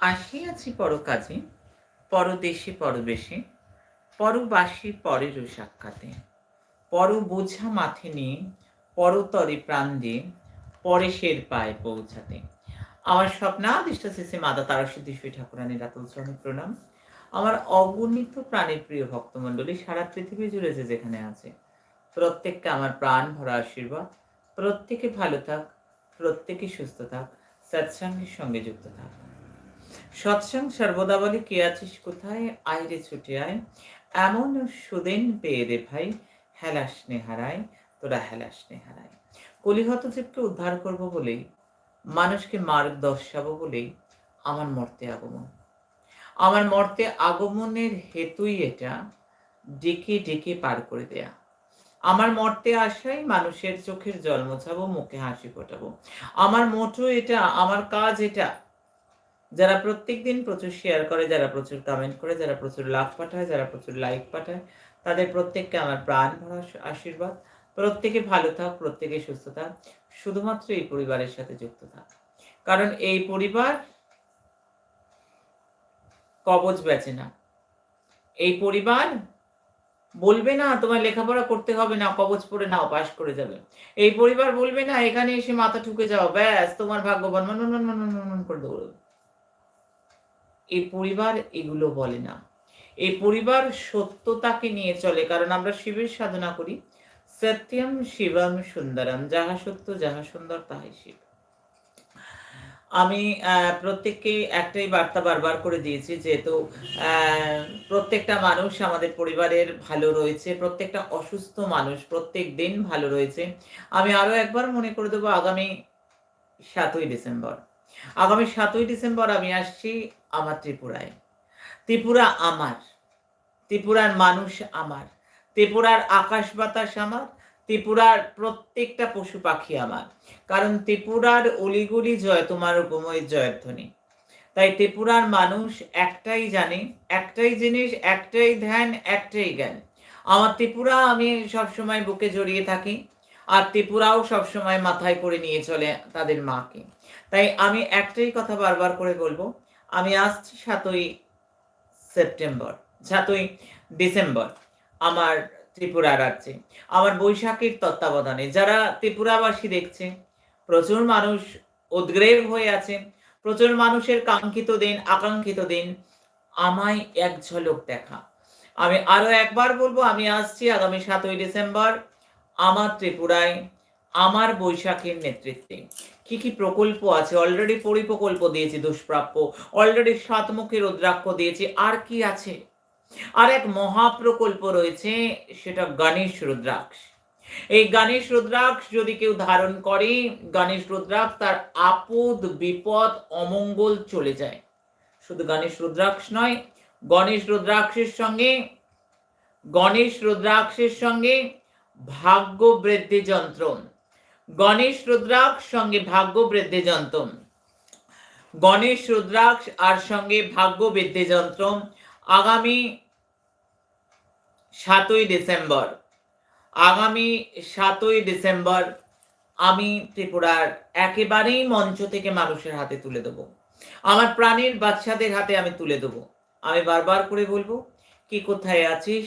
আসিয়াছি পরকাজে, পরদেশে পরবেশে, পরবাসী পরেরও সাক্ষাতে। পর বোঝা মাথে নিয়ে পরতরে প্রাণ দিয়ে পরেশের পায়ে পৌঁছাতে। আমার স্বপ্নাদিষ্ট শেষে মাতা তারা সিদ্ধেশ্বরী ঠাকুরানীর রাতুল শ্রমিক প্রণাম। আমার অগণিত প্রাণের প্রিয় ভক্তমণ্ডলী, সারা পৃথিবী জুড়ে যে যেখানে আছে। প্রত্যেককে আমার প্রাণ ভরা আশীর্বাদ। প্রত্যেকে ভালো থাক, প্রত্যেকে সুস্থ থাক, সৎসঙ্গের সঙ্গে যুক্ত থাক। সৎসঙ্গ সর্বদা বলে, কে আছিস কোথায়? আয় রে ছুটে আয়। এমন সুদিন পেয়ে রে ভাই, হেলাস নেহারায় তোরা হেলাস নেহারায় কলিহত জীবকে উদ্ধার করব বলেই মানুষকে মার্গ দর্শাবো বলেই আমার মর্তে আগমন। আমার মর্তে আগমনের হেতুই এটা, ডেকে ডেকে পার করে দেয়া। আমার মর্তে আসাই মানুষের চোখের জল মোছাবো, মুখে হাসি ফোটাবো। আমার মোটো এটা, আমার কাজ এটা যারা প্রত্যেক দিন প্রচুর শেয়ার করে যারা প্রচুর কমেন্ট করে যারা প্রচুর লাভ পাঠায় যারা প্রচুর লাইক পাঠায় তাদের প্রত্যেককে আমার প্রাণ ভরা আশীর্বাদ প্রত্যেকে ভালো থাক প্রত্যেকে সুস্থ থাক শুধুমাত্র এই পরিবারের সাথে যুক্ত থাক কারণ এই পরিবার কবচ বেচে না এই পরিবার বলবে না তোমার লেখাপড়া করতে হবে না কবচ পড়ে নাও পাশ করে যাবে এই পরিবার বলবে না এখানে এসে মাথা ঠুকে যাও ব্যাস তোমার ভাগ্যবান মন মন মন মন মন করে দৌড়বে এই পরিবার এগুলো বলে না। এই পরিবার সত্যতাকে নিয়ে চলে, কারণ আমরা শিবের সাধনা করি। সত্যম শিবম সুন্দরম, যাহা সত্য, যাহা সুন্দর, তাহাই শিব। আমি প্রত্যেককে একটাই বার্তা বারবার করে দিয়েছি, যেহেতু প্রত্যেকটা মানুষ আমাদের পরিবারের ভালো রয়েছে, প্রত্যেকটা অসুস্থ মানুষ প্রত্যেক দিন ভালো রয়েছে। আমি আরও একবার মনে করে দেবো, আগামী সাতই ডিসেম্বর। আগামী সাতই ডিসেম্বর আমি আসছি আমার ত্রিপুরায়। ত্রিপুরা আমার, ত্রিপুরার মানুষ আমার, ত্রিপুরার আকাশ বাতাস আমার, ত্রিপুরার প্রত্যেকটা পশু পাখি আমার। কারণ ত্রিপুরার অলিগুলি জয় তোমার উপময় জয়ধ্বনি তাই ত্রিপুরার মানুষ একটাই জানে, একটাই জিনিস, একটাই ধ্যান, একটাই জ্ঞান। আমার ত্রিপুরা আমি সবসময় বুকে জড়িয়ে থাকি, আর ত্রিপুরাও সবসময় মাথায় করে নিয়ে চলে তাদের মাকে। তাই আমি একটাই কথা বারবার করে বলব, আমি আসছি সাতই সেপ্টেম্বর, সাতই ডিসেম্বর আমার ত্রিপুরা রাজ্যে, আমার বৈশাখীর তত্ত্বাবধানে। যারা ত্রিপুরাবাসী দেখছে, প্রচুর মানুষ উদ্গ্রেভ হয়ে আছে, প্রচুর মানুষের কাঙ্ক্ষিত দিন, আকাঙ্ক্ষিত দিন, আমায় এক ঝলক দেখা। আমি আরও একবার বলব, আমি আসছি আগামী সাতই ডিসেম্বর আমার ত্রিপুরায়, আমার বৈশাখীর নেতৃত্বে। কি কি প্রকল্প আছে? অলরেডি পরিপ্রকল্প দিয়েছি, দুষ্প্রাপ্য। অলরেডি সাতমুখী রুদ্রাক্ষ দিয়েছি। আর কি আছে? আর এক মহাপ্রকল্প রয়েছে, সেটা গণেশ রুদ্রাক্ষ। এই গণেশ রুদ্রাক্ষ যদি কেউ ধারণ করে, গণেশ রুদ্রাক্ষ তার আপদ, বিপদ, অমঙ্গল চলে যায়। শুধু গণেশ রুদ্রাক্ষ নয়, গণেশ রুদ্রাক্ষের সঙ্গে, গণেশ রুদ্রাক্ষের সঙ্গে ভাগ্য বৃদ্ধি যন্ত্র গণেশ রুদ্রাক্ষ সঙ্গে ভাগ্য বৃদ্ধি যন্ত্র গণেশ রুদ্রাক্ষ আর সঙ্গে ভাগ্য বৃদ্ধি যন্ত্র আগামী সাতই ডিসেম্বর। আগামী সাতই ডিসেম্বর আমি ত্রিপুরার একেবারেই মঞ্চ থেকে মানুষের হাতে তুলে দেবো। আমার প্রাণীর বাচ্চাদের হাতে আমি তুলে দেবো। আমি বারবার করে বলব, কি কোথায় আছিস?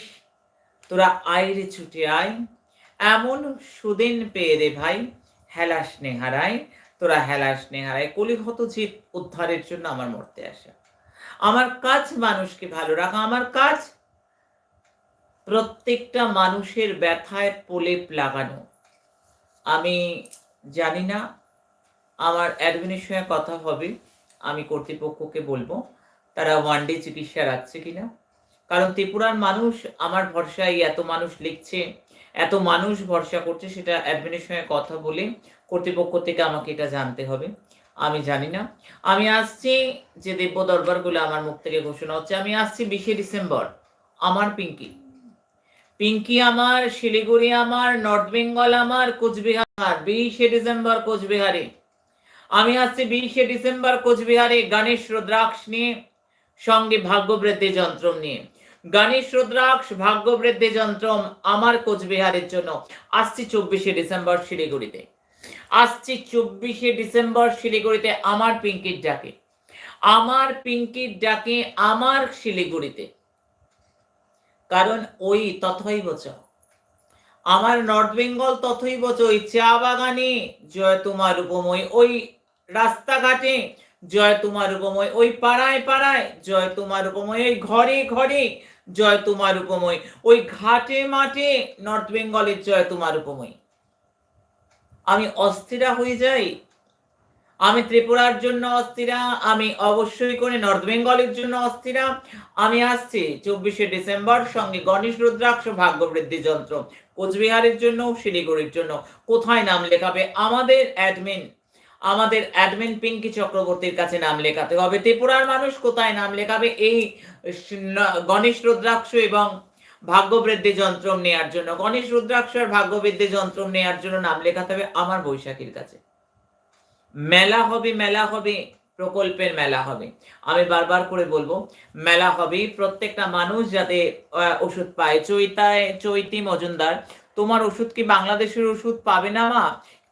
তোরা আয় রে ছুটে আয়। এমন সুদিন পেয়ে রে ভাই, হেলাস নেহারায়। তোরা হেলাস নেহারায়, কলিহত জীব উদ্ধারের জন্য আমার মরতে আসে। আমার কাজ মানুষকে ভালো রাখা, আমার কাজ প্রত্যেকটা মানুষের ব্যথায় প্রলেপ লাগানো। আমি জানি না আমার অ্যাডমিনের সঙ্গে কথা হবে, আমি কর্তৃপক্ষকে বলব, তারা ওয়ান ডে চিকিৎসা রাখছে কিনা। কারণ ত্রিপুরার মানুষ, আমার ভরসায় এত মানুষ লিখছে এত মানুষ ভরসা করছে সেটা অ্যাডমিনের সঙ্গে কথা বলে কর্তৃপক্ষ থেকে আমাকে এটা জানতে হবে। আমি জানি না। আমি আসছি যে দিব্য দরবারগুলো আমার মুখ থেকে ঘোষণা হচ্ছে। আমি আসছি বিশে ডিসেম্বর। আমার পিঙ্কি। পিঙ্কি আমার, শিলিগুড়ি আমার, নর্থ বেঙ্গল আমার, কোচবিহার। বিশে ডিসেম্বর কোচবিহারে। আমি আসছি বিশে ডিসেম্বর কোচবিহারে গণেশ রুদ্রাক্ষ নিয়ে, সঙ্গে ভাগ্যবৃদ্ধি যন্ত্র নিয়ে। গণেশ রুদ্রাক্ষ ভাগ্যবৃদ্ধি যন্ত্র আমার কোচবিহারের জন্য। আসছি চব্বিশে ডিসেম্বর শিলিগুড়িতে। আসছি চব্বিশে ডিসেম্বর শিলিগুড়িতে আমার পিঙ্কির ডাকে। আমার পিঙ্কির ডাকে আমার শিলিগুড়িতে। কারণ ওই তথই বচ আমার নর্থ বেঙ্গল তথই বচ ওই চা বাগানে জয় তোমার উপময়, ওই রাস্তাঘাটে জয় তোমার উপময়, ওই পাড়ায় পাড়ায় জয় তোমার উপময়, ওই ঘরে ঘরে জয় তোমার উপময়। ওই ঘাটে মাঠে নর্থ বেঙ্গলের জয় তোমার উপময়। আমি অস্থিরা হয়ে যাই। আমি ত্রিপুরার জন্য অস্থিরা। আমি অবশ্যই করে নর্থ বেঙ্গলের জন্য অস্থিরা। আমি আসছি চব্বিশে ডিসেম্বর, সঙ্গে গণেশ রুদ্রাক্ষ ভাগ্য বৃদ্ধি যন্ত্র। কোচবিহারের জন্য, শিলিগুড়ির জন্য। কোথায় নাম লেখাবে আমাদের অ্যাডমিন আমাদের অ্যাডমিন পিঙ্কি চক্রবর্তীর কাছে নাম লেখাতে হবে। ত্রিপুরার মানুষ কোথায় নাম লেখাবে? এই গণেশ রুদ্রাক্ষ এবং ভাগ্যবৃদ্ধি যন্ত্র নেয়ার জন্য। গণেশ রুদ্রাক্ষ আর ভাগ্যবৃদ্ধি যন্ত্র নেয়ার জন্য নাম লেখাতে হবে আমার বৈশাখীর কাছে। মেলা হবে মেলা হবে, প্রকল্পের মেলা হবে। আমি বারবার করে বলব, মেলা হবে, প্রত্যেকটা মানুষ যাতে ওষুধ পায়। চৈতায়, চৈতি মজুমদার, তোমার ওষুধ কি বাংলাদেশের ওষুধ পাবে না মা?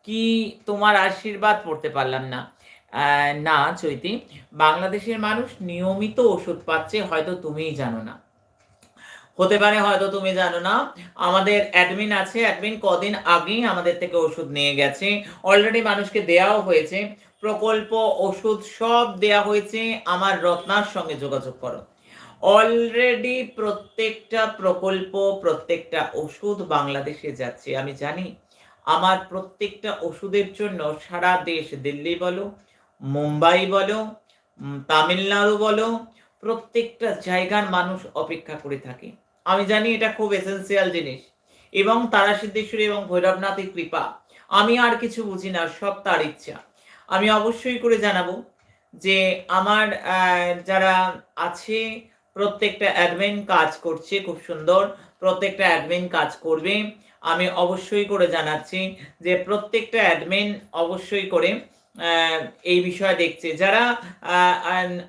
কি তোমার আশীর্বাদ পড়তে পারলাম না? না, চৈতি। বাংলাদেশের মানুষ নিয়মিত ওষুধ পাচ্ছে, হয়তো তুমিই জানো না। হতে পারে হয়তো তুমি জানো না। আমাদের অ্যাডমিন আছে। অ্যাডমিন কদিন আগেই আমাদের থেকে ওষুধ নিয়ে গেছে। অলরেডি মানুষকে দেওয়াও হয়েছে। প্রকল্প, ওষুধ সব দেয়া হয়েছে। আমার রত্নার সঙ্গে যোগাযোগ করো। অলরেডি প্রত্যেকটা প্রকল্প, প্রত্যেকটা ওষুধ বাংলাদেশে যাচ্ছে। আমি জানি আমার প্রত্যেকটা ওষুধের জন্য সারা দেশ দিল্লি বলো, মুম্বাই বলো তামিলনাড়ু বলো, প্রত্যেকটা জায়গার মানুষ অপেক্ষা করে থাকে। আমি জানি এটা খুব এসেন্সিয়াল জিনিস। এবং তারা সিদ্ধেশ্বরী এবং ভৈরবনাথের কৃপা। আমি আর কিছু বুঝি না, সব তার ইচ্ছা। আমি অবশ্যই করে জানাব যে আমার যারা আছে, প্রত্যেকটা অ্যাডমিন কাজ করছে খুব সুন্দর। প্রত্যেকটা অ্যাডমিন কাজ করবে। আমি অবশ্যই করে জানাচ্ছি যে প্রত্যেকটা অ্যাডমিন অবশ্যই করে এই বিষয়ে দেখছে। যারা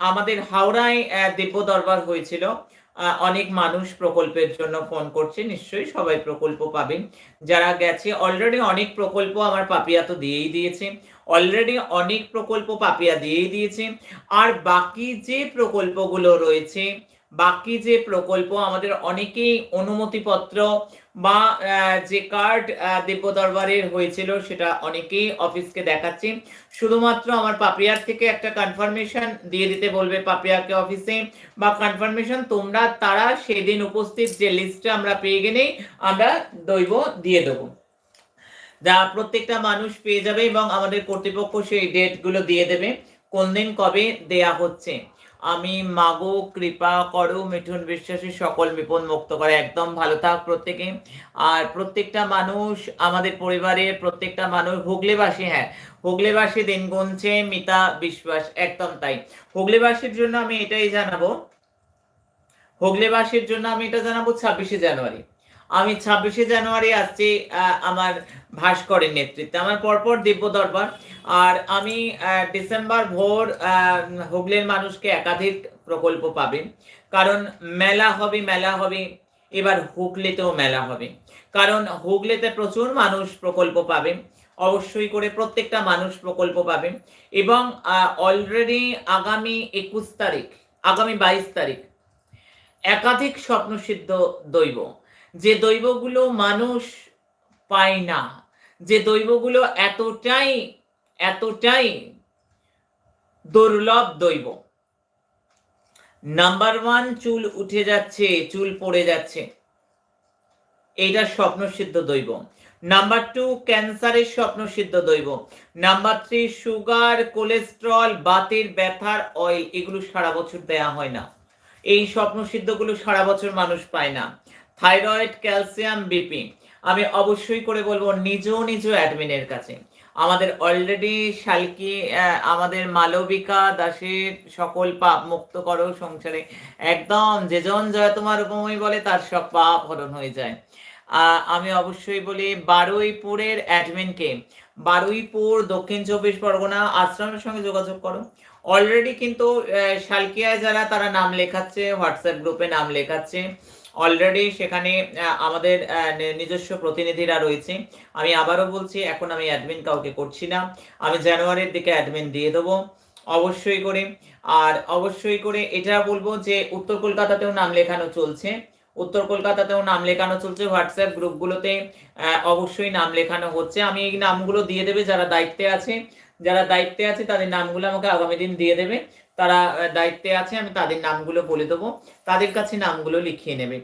আমাদের হাওড়ায় দিব্য দরবার হয়েছিল অনেক মানুষ প্রকল্পের জন্য ফোন করছে, নিশ্চয়ই সবাই প্রকল্প পাবেন। যারা গেছে অলরেডি অনেক প্রকল্প আমার পাপিয়া তো দিয়েই দিয়েছে। অলরেডি অনেক প্রকল্প পাপিয়া দিয়েই দিয়েছে। আর বাকি যে প্রকল্পগুলো রয়েছে বাকি যে প্রকল্প, আমাদের অনেকেই অনুমতিপত্র বা যে কার্ড দিব্য দরবারের হয়েছিল সেটা অনেকেই অফিসকে দেখাচ্ছে। শুধুমাত্র আমার পাপিয়ার থেকে একটা কনফার্মেশন দিয়ে দিতে বলবে পাপিয়াকে অফিসে বা কনফার্মেশন তোমরা, তারা সেদিন উপস্থিত যে লিস্টটা আমরা পেয়ে গেলেই আমরা দৈব দিয়ে দেবো। যা প্রত্যেকটা মানুষ পেয়ে যাবে এবং আমাদের কর্তৃপক্ষ সেই ডেটগুলো দিয়ে দেবে। কোন দিন কবে দেয়া হচ্ছে? আমি মাগো, কৃপা করো, মিঠুন বিশ্বাসী সকল বিপদ মুক্ত করে। একদম ভালো থাক প্রত্যেকে। আর প্রত্যেকটা মানুষ আমাদের পরিবারের প্রত্যেকটা মানুষ হুগলিবাসী হ্যাঁ হুগলিবাসী দিন গুনছে, মিতা বিশ্বাস, একদম তাই। হুগলিবাসীর জন্য আমি এটাই জানাব। হুগলিবাসীর জন্য আমি এটা জানাব ছাব্বিশে জানুয়ারি। আমি ছাব্বিশে জানুয়ারি আসছি আমার ভাস্করের নেতৃত্বে। আমার পরপর দিব্য দরবার। আর আমি ডিসেম্বর ভোর হুগলির মানুষকে একাধিক প্রকল্প পাবেন কারণ মেলা হবে মেলা হবে, এবার হুগলিতেও মেলা হবে। কারণ হুগলিতে প্রচুর মানুষ প্রকল্প পাবেন অবশ্যই করে প্রত্যেকটা মানুষ প্রকল্প পাবেন এবং অলরেডি আগামী একুশ তারিখ, আগামী বাইশ তারিখ একাধিক স্বপ্নসিদ্ধ দৈব। যে দৈবগুলো মানুষ পায় না, যে দৈবগুলো এতটাই এতটাই দুর্লভ দৈব। নাম্বার ওয়ান চুল উঠে যাচ্ছে, চুল পড়ে যাচ্ছে। এইটা স্বপ্নসিদ্ধ দৈব। নাম্বার টু ক্যান্সারের স্বপ্নসিদ্ধ দৈব। নাম্বার থ্রি সুগার কোলেস্ট্রল বাতের ব্যথার অয়েল এগুলো সারা বছর দেয়া হয় না। এই স্বপ্নসিদ্ধগুলো সারা বছর মানুষ পায় না। Thyroid, calcium, BP. আমি অবশ্যই করে বলব নিজ নিজ অ্যাডমিনের কাছে। আমাদের অলরেডি শালকি আমাদের মালবিকা দাসের সকল পাপ মুক্ত করো সংসারে। একদম যেজন জয় তোমার উপময় বলে, তার সব পাপ হরণ হয়ে যায়। আমি অবশ্যই বলি বারুইপুরের অ্যাডমিনকে। বারুইপুর দক্ষিণ চব্বিশ পরগনা আশ্রমের সঙ্গে যোগাযোগ করো। অলরেডি কিন্তু শালকিয়ায় যারা, তারা নাম লেখাচ্ছে, হোয়াটসঅ্যাপ গ্রুপে নাম লেখাচ্ছে। অলরেডি সেখানে আমাদের নিজস্ব প্রতিনিধিরা রয়েছে। আমি আবারও বলছি, এখন আমি অ্যাডমিন কাউকে করছি না। আমি জানুয়ারির দিকে অ্যাডমিন দিয়ে দেবো, অবশ্যই করে। আর অবশ্যই করে এটা বলব যে, উত্তর কলকাতাতেও নাম লেখানো চলছে। উত্তর কলকাতাতেও নাম লেখানো চলছে হোয়াটসঅ্যাপ গ্রুপগুলোতে অবশ্যই নাম লেখানো হচ্ছে। আমি এই নামগুলো দিয়ে দেবে যারা দায়িত্বে আছে। যারা দায়িত্বে আছে, তাদের নামগুলো আমাকে আগামী দিন দিয়ে দেবে। তারা দায়িত্বে আছে, আমি তাদের নামগুলো বলে দেবো। তাদের কাছে নামগুলো লিখিয়ে নেবে।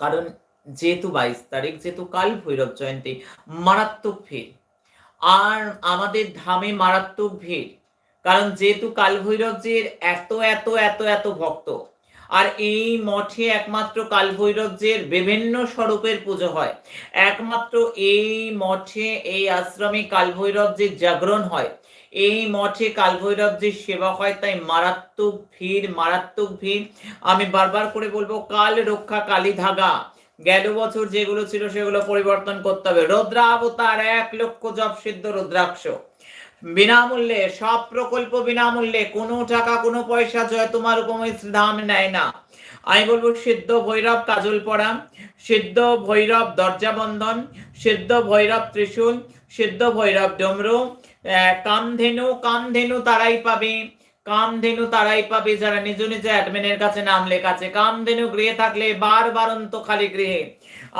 কারণ যেহেতু বাইশ তারিখ, যেহেতু কাল ভৈরব জয়ন্তী, মারাত্মক ভিড়। আর আমাদের ধামে মারাত্মক ভিড়। কারণ যেহেতু কাল ভৈরবজির এত এত এত এত ভক্ত। আর এই মঠে একমাত্র কাল ভৈরবজির বিভিন্ন স্বরূপের পুজো হয়। একমাত্র এই মঠে, এই আশ্রমে কাল ভৈরবজির জাগরণ হয় এই মঠে কাল ভৈরবজির সেবা হয়, তাই মারাত্মক ভিড় মারাত্মক ভিড়। আমি বারবার করে বলব, কাল রক্ষা কালী ধাগা। গেল বছর যেগুলো ছিল, সেগুলো পরিবর্তন করতে হবে। রুদ্রাবতার এক লক্ষ জপ সিদ্ধ রুদ্রাক্ষ। বিনামূল্যে, সব প্রকল্প বিনামূল্যে, কোনো টাকা, কোনো পয়সা জয় তোমার উপময় দাম নেয় না। আমি বলব, সিদ্ধ ভৈরব কাজল পড়া, সিদ্ধ ভৈরব দরজা বন্ধন, সিদ্ধ ভৈরব ত্রিশূল, সিদ্ধ ভৈরব ডমরু কামধেনু কামধেনু তারাই পাবে। কামধেনু তারাই পাবে যারা নিজ নিজ অ্যাডমিনের কাছে নাম লেখাছে কামধেনু গৃহে থাকলে বার বারন্ত খালি গৃহে।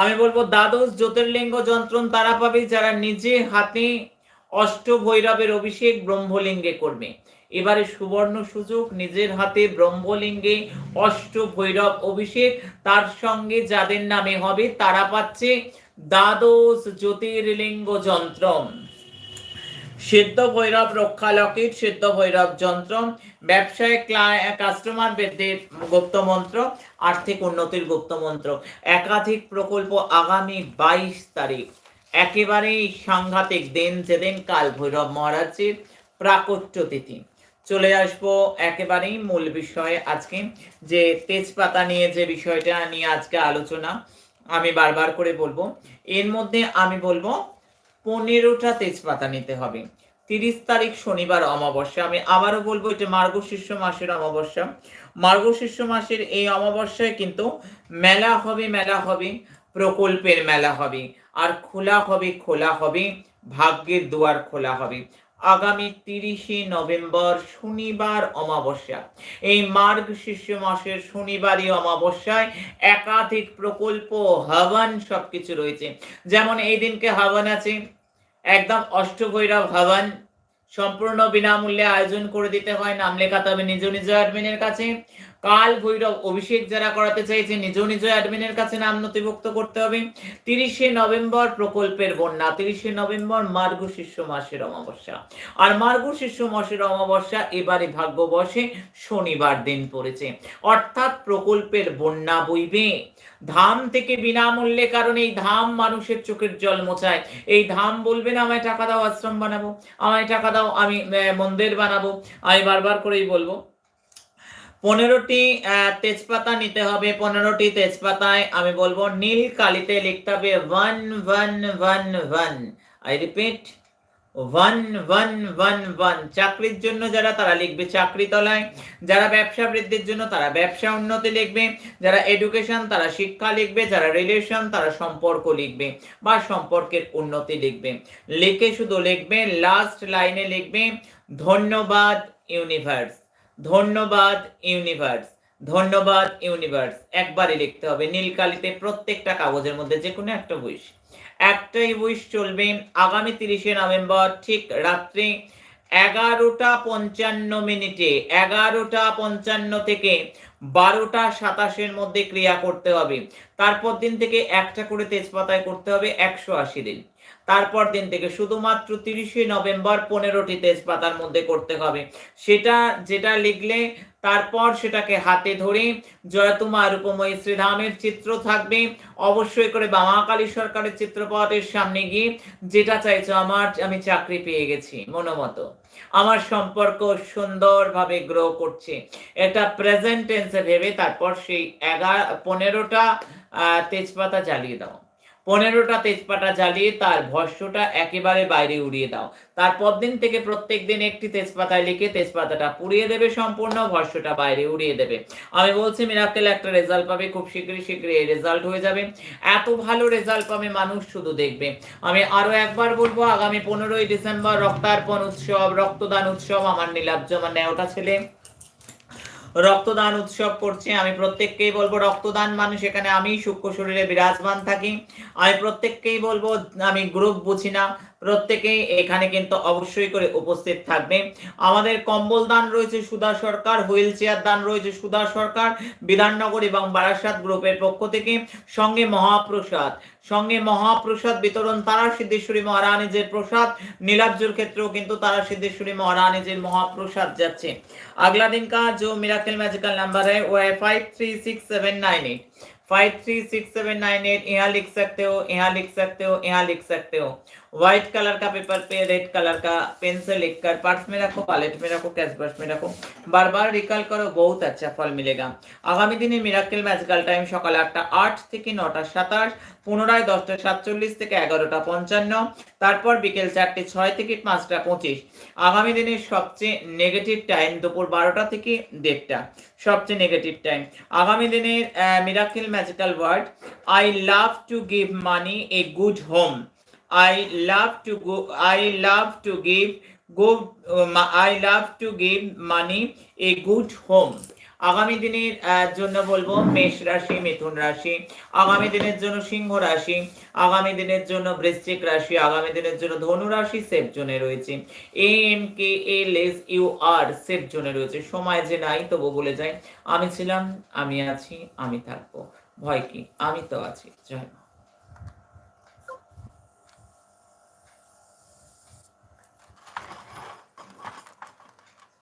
আমি বলব, দ্বাদশ জ্যোতির্লিঙ্গ যন্ত্রণ তারা পাবে যারা নিজে হাতে অষ্ট ভৈরবের অভিষেক ব্রহ্মলিঙ্গে করবে। এবারে সুবর্ণ সুযোগ, নিজের হাতে ব্রহ্মলিঙ্গে অষ্ট ভৈরব অভিষেক। তার সঙ্গে যাদের নামে হবে, তারা পাচ্ছে দ্বাদশ জ্যোতির্লিঙ্গ যন্ত্র সিদ্ধ ভৈরব রক্ষা লকেট, সিদ্ধ ভৈরব যন্ত্র ব্যবসায় কাস্টমার বৃদ্ধির গুপ্ত মন্ত্র, আর্থিক উন্নতির গুপ্ত মন্ত্র। একাধিক প্রকল্প আগামী বাইশ তারিখ। একেবারেই সাংঘাতিক দিন, যেদিন কাল ভৈরব মহারাজের প্রাকট্য তিথি। চলে আসব একেবারেই মূল বিষয়ে আজকে, যে তেজপাতা নিয়ে যে বিষয়টা নিয়ে আজকে আলোচনা, আমি বারবার করে বলব। এর মধ্যে আমি বলব পনেরোটা তেজপাতা নিতে হবে। তিরিশ তারিখ শনিবার অমাবস্যা। আমি আবারও বলব, এটা মার্গশীর্ষ মাসের অমাবস্যা। মার্গশীর্ষ মাসের এই অমাবস্যায় কিন্তু মেলা হবে মেলা হবে, প্রকল্পের মেলা হবে। আর খোলা হবে খোলা হবে, ভাগ্যের দুয়ার খোলা হবে। আগামী তিরিশে নভেম্বর শনিবার অমাবস্যা। এই মার্গ শিষ্য মাসের শনিবারই অমাবস্যায় একাধিক প্রকল্প হাওয়ান সবকিছু রয়েছে। যেমন এই দিনকে হাওয়ান আছে একদম অষ্টভৈরব ভবন। সম্পূর্ণ বিনামূল্যে আয়োজন করে দিতে হয়। নাম লেখাতে হবে নিজ নিজ অ্যাডমিনের কাছে। কাল ভৈরব অভিষেক যারা করাতে চাইছে, নিজ নিজ অ্যাডমিনের কাছে নাম নথিভুক্ত করতে হবে। তিরিশে নভেম্বর প্রকল্পের বন্যা, তিরিশে নভেম্বর মার্গ শিষ্য মাসের অমাবস্যা। আর মার্গ শিষ্য মাসের অমাবস্যা এবারে ভাগ্য বসে শনিবার দিন পড়েছে। অর্থাৎ প্রকল্পের বন্যা বইবে। ধাম থেকে বিনামূল্যে কারণ এই ধাম মানুষের চোখের জল মোছায়। এই ধাম বলবে না, আমায় টাকা দাও, আশ্রম বানাবো। আমায় টাকা দাও, আমি মন্দির বানাবো। আমি বারবার করেই বলব পনেরোটি তেজপাতা নিতে হবে। পনেরোটি তেজপাতায় আমি বলব নীল কালিতে লিখতে হবে one one one one. I repeat one one one one. চাকরির জন্য যারা, তারা লিখবে চাকরি তলায়। যারা ব্যবসা বৃদ্ধির জন্য, তারা ব্যবসা উন্নতি লিখবে। যারা এডুকেশন তারা শিক্ষা লিখবে। যারা রিলেশন তারা সম্পর্ক লিখবে বা সম্পর্কের উন্নতি লিখবে। লিখে শুধু লিখবে লাস্ট লাইনে লিখবে, ধন্যবাদ ইউনিভার্স ধন্যবাদ ইউনিভার্স ধন্যবাদ ইউনিভার্স। একবারে লিখতে হবে, নীলকালিতে প্রত্যেকটা কাগজের মধ্যে যে কোনো একটা উইশ একটাই উইশ চলবে আগামী তিরিশে নভেম্বর, ঠিক রাত্রি এগারোটা পঞ্চান্ন মিনিটে, এগারোটা পঞ্চান্ন থেকে বারোটা সাতাশের মধ্যে ক্রিয়া করতে হবে। তারপর দিন থেকে একটা করে তেজপাতায় করতে হবে একশো আশি দিন। তারপর দিন থেকে শুধুমাত্র তিরিশে নভেম্বর পনেরোটি তেজপাতার মধ্যে করতে হবে। সেটা, যেটা লিখলে তারপর সেটাকে হাতে ধরে জয়তুমা রূপময়ী শ্রীধামের চিত্র থাকবে। অবশ্যই করে বামাকালী সরকারের চিত্রপটের সামনে গিয়ে যেটা চাইছো আমার, আমি চাকরি পেয়ে গেছি মনোমতো আমার সম্পর্ক সুন্দরভাবে গ্রো করছে। এটা প্রেজেন্ট টেন্সে ভেবে তারপর সেই এগারো, পনেরোটা তেজপাতা জ্বালিয়ে দাও। পনেরোটা তেজপাতা জ্বালিয়ে তার ভস্যটা একেবারে বাইরে উড়িয়ে দাও। তারপর দিন থেকে প্রত্যেক দিন একটি তেজপাতায় লিখে তেজপাতাটা পুড়িয়ে দেবে সম্পূর্ণ, ভস্যটা বাইরে উড়িয়ে দেবে। আমি বলছি মিরাকেল একটা রেজাল্ট পাবে, খুব শীঘ্রই শীঘ্রই এই রেজাল্ট হয়ে যাবে। এত ভালো রেজাল্ট পাবে মানুষ শুধু দেখবে। আমি আরও একবার বলব, আগামী পনেরোই ডিসেম্বর রক্তার্পণ উৎসব, রক্তদান উৎসব, আমার নীলাব্জ আমার নেওটা ছেলে। রক্তদান উৎসব করছে। আমি প্রত্যেককেই বলব, রক্তদান মানুষ এখানে আমি, সূক্ষ্ম শরীরে বিরাজমান থাকি। আমি প্রত্যেককেই বলব, আমি গ্রুপ বুঝি না। প্রত্যেকেই এখানে কিন্তু অবশ্যই করে উপস্থিত থাকবে আমাদের কম্বল দান রয়েছে সুধা সরকার হুইল চেয়ার দান রয়েছে সুধা সরকার বিধাননগর এবং বারাসাত গ্রুপের পক্ষ থেকে সঙ্গে মহাপ্রসাদ সঙ্গে মহাপ্রসাদ বিতরণ তারা সিদ্ধেশ্বরী মহারানীজের প্রসাদ নীলাব্জুর ক্ষেত্রেও কিন্তু তারা सिद्धेश्वरी महारानीजीर महाप्रसाद যাচ্ছে अगला दिन का जो मिराकल मैजिकल नंबर है वो है five three six seven nine eight five three six seven nine eight यहाँ लिख सकते हो यहाँ लिख सकते हो यहाँ लिख सकते हो व्हाइट कलर का पेपर पे रेड कलर का पेन से लिख कर पर्स में रखो वॉलेट में रखो कैश बॉक्स में रखो बार बार रिकॉल करो बहुत अच्छा फल मिलेगा আগামী দিনে মিরাকেল ম্যাজিক্যাল টাইম সকাল আটটা আট থেকে নটা সাতাশ পুনরায় দশটা সাতচল্লিশ থেকে এগারোটা পঞ্চান্ন তারপর বিকেল চারটে ছয় থেকে পাঁচটা পঁচিশ আগামী দিনের সবচেয়ে নেগেটিভ টাইম দুপুর বারোটা থেকে দেড়টা সবচেয়ে নেগেটিভ টাইম আগামী দিনের miracle magical word I love to give money a good home I love to go I love to give good I love to give money a good home আগামী দিনের জন্য বলব মেষ রাশি, মিথুন রাশি। আগামী দিনের জন্য সিংহ রাশি। আগামী দিনের জন্য বৃশ্চিক রাশি। আগামী দিনের জন্য ধনু রাশি, সেফ জোনে রয়েছে। A M K L S U R safe জোনে রয়েছে। সময় যে নাই, তবু বলে যাই আমি ছিলাম, আমি আছি, আমি থাকব। ভয় কি? আমি তো আছি। জয়।